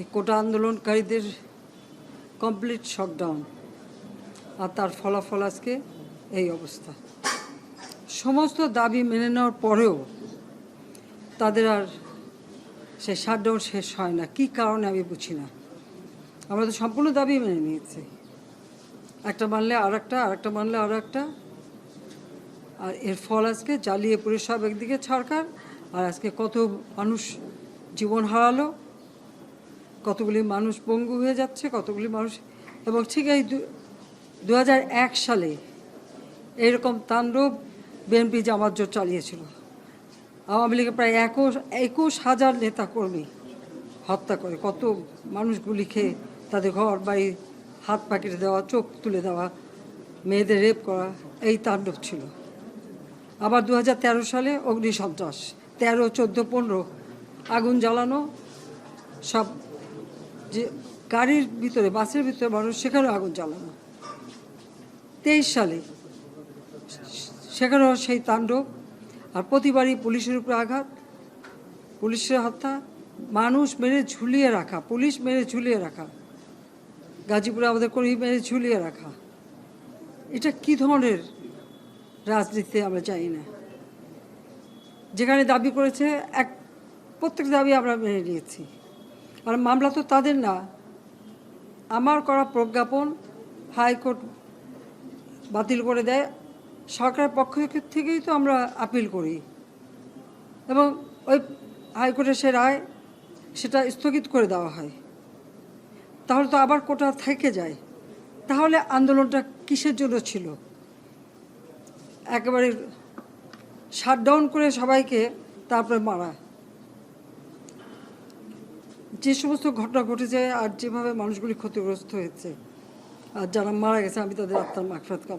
এই কোটা আন্দোলনকারীদের কমপ্লিট শকডাউন আর তার ফলাফল আজকে এই অবস্থা। সমস্ত দাবি মেনে নেওয়ার পরেও তাদের আর সে শাটডাউন শেষ হয় না। কি কারণে আমি বুঝি না। আমরা তো সম্পূর্ণ দাবি মেনে নিয়েছি। একটা মানলে আর একটা আর একটা মানলে আর একটা আর এর ফল আজকে জ্বালিয়ে পুড়ে সব একদিকে সরকার আর আজকে কত মানুষ জীবন হারালো কতগুলি মানুষ পঙ্গু হয়ে যাচ্ছে, কতগুলি মানুষ, এবং ঠিক এই দু সালে এরকম তাণ্ডব বিএনপি জামাত জোট চালিয়েছিল। আওয়ামী লীগের প্রায় একুশ একুশ হাজার নেতা কর্মী হত্যা করে, কত মানুষগুলি খেয়ে তাদের ঘর, বাড়ি, হাত পাকিয়ে দেওয়া, চোখ তুলে দেওয়া, মেয়েদের রেপ করা, এই তাণ্ডব ছিল। আবার দু তেরো সালে অগ্নিসন্ত্রাস, তেরো, চোদ্দ, পনেরো, আগুন জ্বালানো, সব যে গাড়ির ভিতরে, বাসের ভিতরে মানুষ সেখানেও আগুন জ্বালানো। তেইশ সালে সেখানেও সেই তাণ্ডব, আর প্রতিবারই পুলিশের উপরে আঘাত, পুলিশের হত্যা, মানুষ মেরে ঝুলিয়ে রাখা, পুলিশ মেরে ঝুলিয়ে রাখা, গাজীপুরে আমাদের কর্মী মেরে ঝুলিয়ে রাখা। এটা কি ধরনের রাজনীতিতে আমরা চাই না। যেখানে দাবি করেছে, এক, প্রত্যেক দাবি আমরা মেনে নিয়েছি। আর মামলা তো তাদের না। আমার করা প্রজ্ঞাপন হাইকোর্ট বাতিল করে দেয়। সরকারের পক্ষ থেকেই তো আমরা আপিল করি। এবং ওই হাইকোর্টের সে রায় সেটা স্থগিত করে দেওয়া হয়। তাহলে তো আবার কোটা থেকে যায়। তাহলে আন্দোলনটা কিসের জন্য ছিল? একেবারে শাটডাউন করে সবাইকে তারপরে মারা। যে সমস্ত ঘটনা ঘটেছে আর যেভাবে মানুষগুলি ক্ষতিগ্রস্ত হয়েছে, আর যারা মারা গেছে, আমি তাদের আত্মার মাগফিরাত কামনা